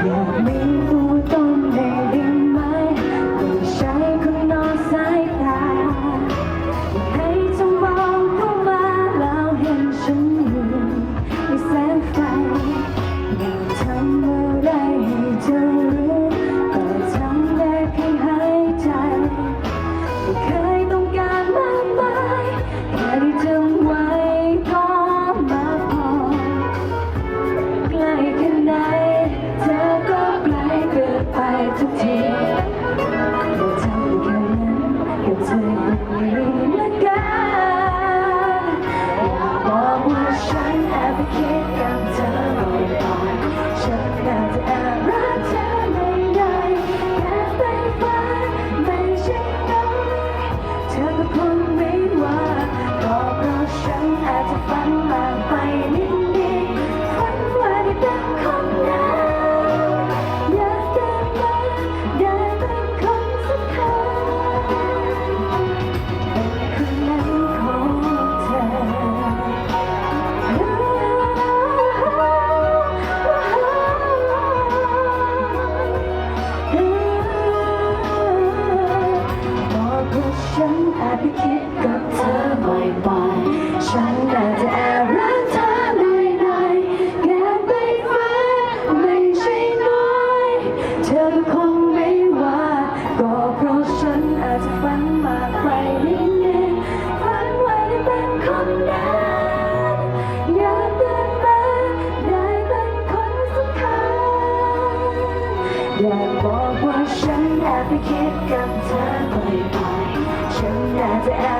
อย เธอบ่อยๆฉันน่าจะรักเธอไม่ได้แค่ไปฝันไม่ใช่น้อยเธอก็คงไม่ว่าก็เพราะฉันอาจจะฝัน ไปคิดกับเธอบ่อยๆ ฉันอาจจะแอบรักเธอหน่อยๆแค่ไปฝันไม่ใช่น้อย เธอก็คงไม่ว่า ก็เพราะฉันอาจจะฝันมากไปนิดนึงฝันไว้ได้เป็นคนนั้นอยากเดินมาได้เป็นคนสำคัญอยากบอกว่าฉันแอบไปคิดกับเธอบ่อยๆ ฉัน